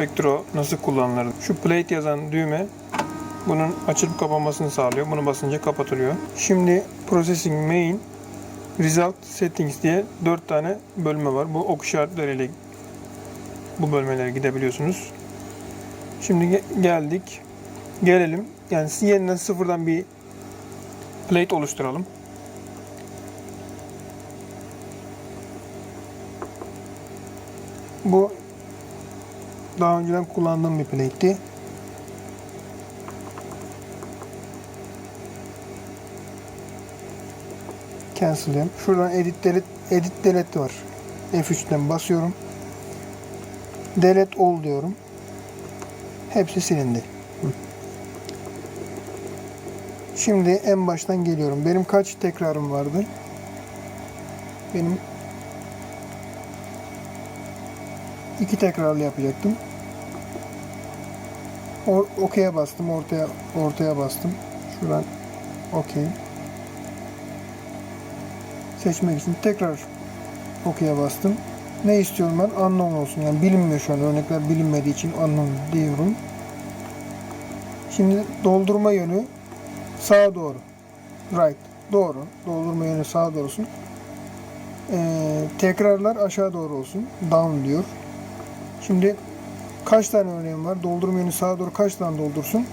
Spektro nasıl kullanılır? Şu plate yazan düğme bunun açılıp kapanmasını sağlıyor. Bunu basınca kapatılıyor. Şimdi Processing Main Result Settings diye 4 tane bölme var. Bu ok işaretleriyle bu bölmelere gidebiliyorsunuz. Şimdi ge- geldik. Gelelim. Yani yeniden sıfırdan bir plate oluşturalım. Bu daha önceden kullandığım bir plate'ti. Cancel diyorum. Şuradan edit delete, edit delete var. F3'ten basıyorum. Delete all diyorum. Hepsi silindi. Şimdi en baştan geliyorum. Benim kaç tekrarım vardı? Benim iki tekrarlı yapacaktım. O- Okey'e bastım. Ortaya ortaya bastım. Şuradan okey. Seçmek için tekrar okey'e bastım. Ne istiyorum ben? Unknown olsun. Yani bilinmiyor şu an. Örnekler bilinmediği için unknown diyorum. Şimdi doldurma yönü sağa doğru. Right. Doğru. Doldurma yönü sağa doğru olsun. Ee, tekrarlar aşağı doğru olsun. Down diyor. Şimdi kaç tane örneğim var? Doldurma yönü sağa doğru kaç tane doldursun?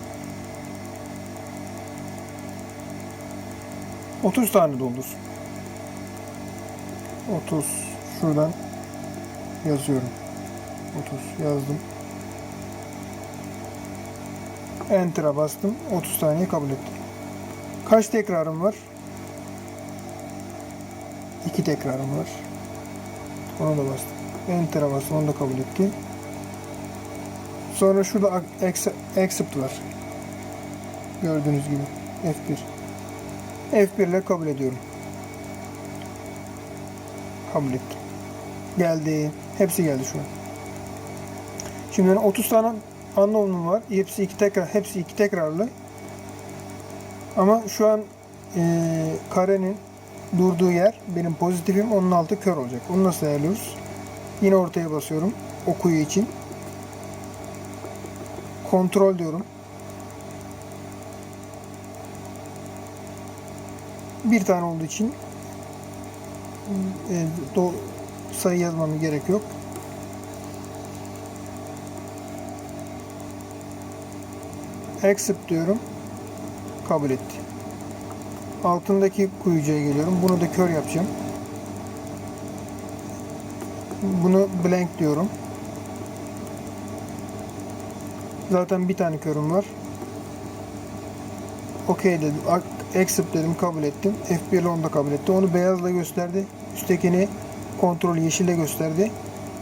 30 tane doldursun. 30 şuradan yazıyorum. 30 yazdım. Enter'a bastım. 30 saniye kabul ettim. Kaç tekrarım var? 2 tekrarım var. Ona da bastım. Enter'a bastım. Onu da kabul etti. Sonra şurada ac- accept var. Gördüğünüz gibi. F1. F1 ile kabul ediyorum. Kabul ettim. Geldi. Hepsi geldi şu an. Şimdi benim 30 tane unknown'um var. Hepsi iki tekrar, hepsi iki tekrarlı. Ama şu an eee, karenin durduğu yer benim pozitifim, onun altı kör olacak. Onu nasıl ayarlıyoruz? Yine ortaya basıyorum. Okuyu için. Kontrol diyorum. Bir tane olduğu için e, do, sayı yazmama gerek yok. Accept diyorum. Kabul etti. Altındaki kuyucuya geliyorum. Bunu da kör yapacağım. Bunu blank diyorum. Zaten bir tane körüm var. OK dedim. Ac- Accept dedim. Kabul ettim. F1 ile onu da kabul etti. Onu beyazla gösterdi. Üsttekini kontrol yeşille gösterdi.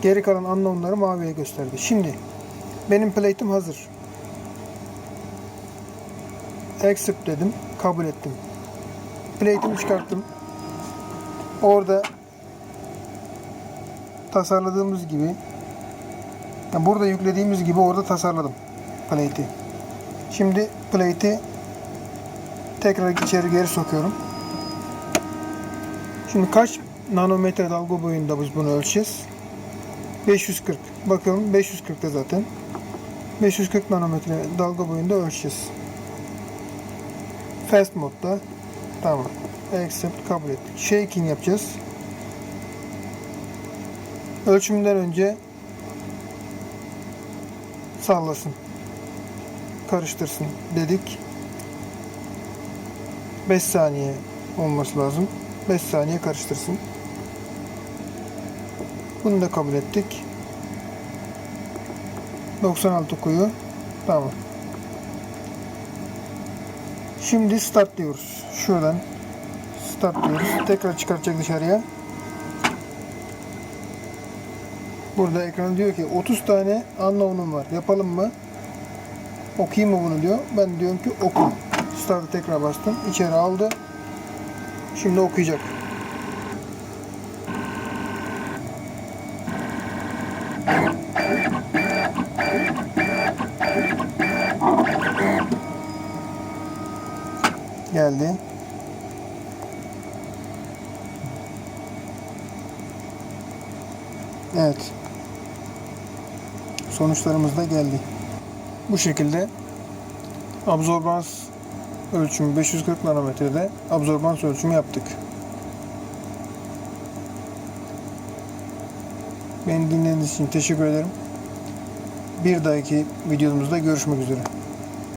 Geri kalan unknown'ları maviye gösterdi. Şimdi benim plate'im hazır. Accept dedim. Kabul ettim. Plate'imi çıkarttım. Orada tasarladığımız gibi yani burada yüklediğimiz gibi orada tasarladım plate'i. Şimdi plate'i tekrar içeri geri sokuyorum. Şimdi kaç nanometre dalga boyunda biz bunu ölçeceğiz? 540. Bakalım 540'ta zaten. 540 nanometre dalga boyunda ölçeceğiz. Fast modda. Tamam. Accept kabul ettik. Shaking yapacağız. Ölçümden önce sallasın. Karıştırsın dedik. 5 saniye olması lazım. 5 saniye karıştırsın. Bunu da kabul ettik. 96 kuyu. Tamam. Şimdi start diyoruz. Şuradan start diyoruz. Tekrar çıkartacak dışarıya. Burada ekran diyor ki 30 tane unknown'um var. Yapalım mı? Okuyayım mı bunu diyor. Ben diyorum ki oku. Start'a tekrar bastım. İçeri aldı. Şimdi okuyacak. Geldi. Evet. sonuçlarımız da geldi. Bu şekilde absorbans ölçümü 540 nanometrede absorbans ölçümü yaptık. Beni dinlediğiniz için teşekkür ederim. Bir dahaki videomuzda görüşmek üzere.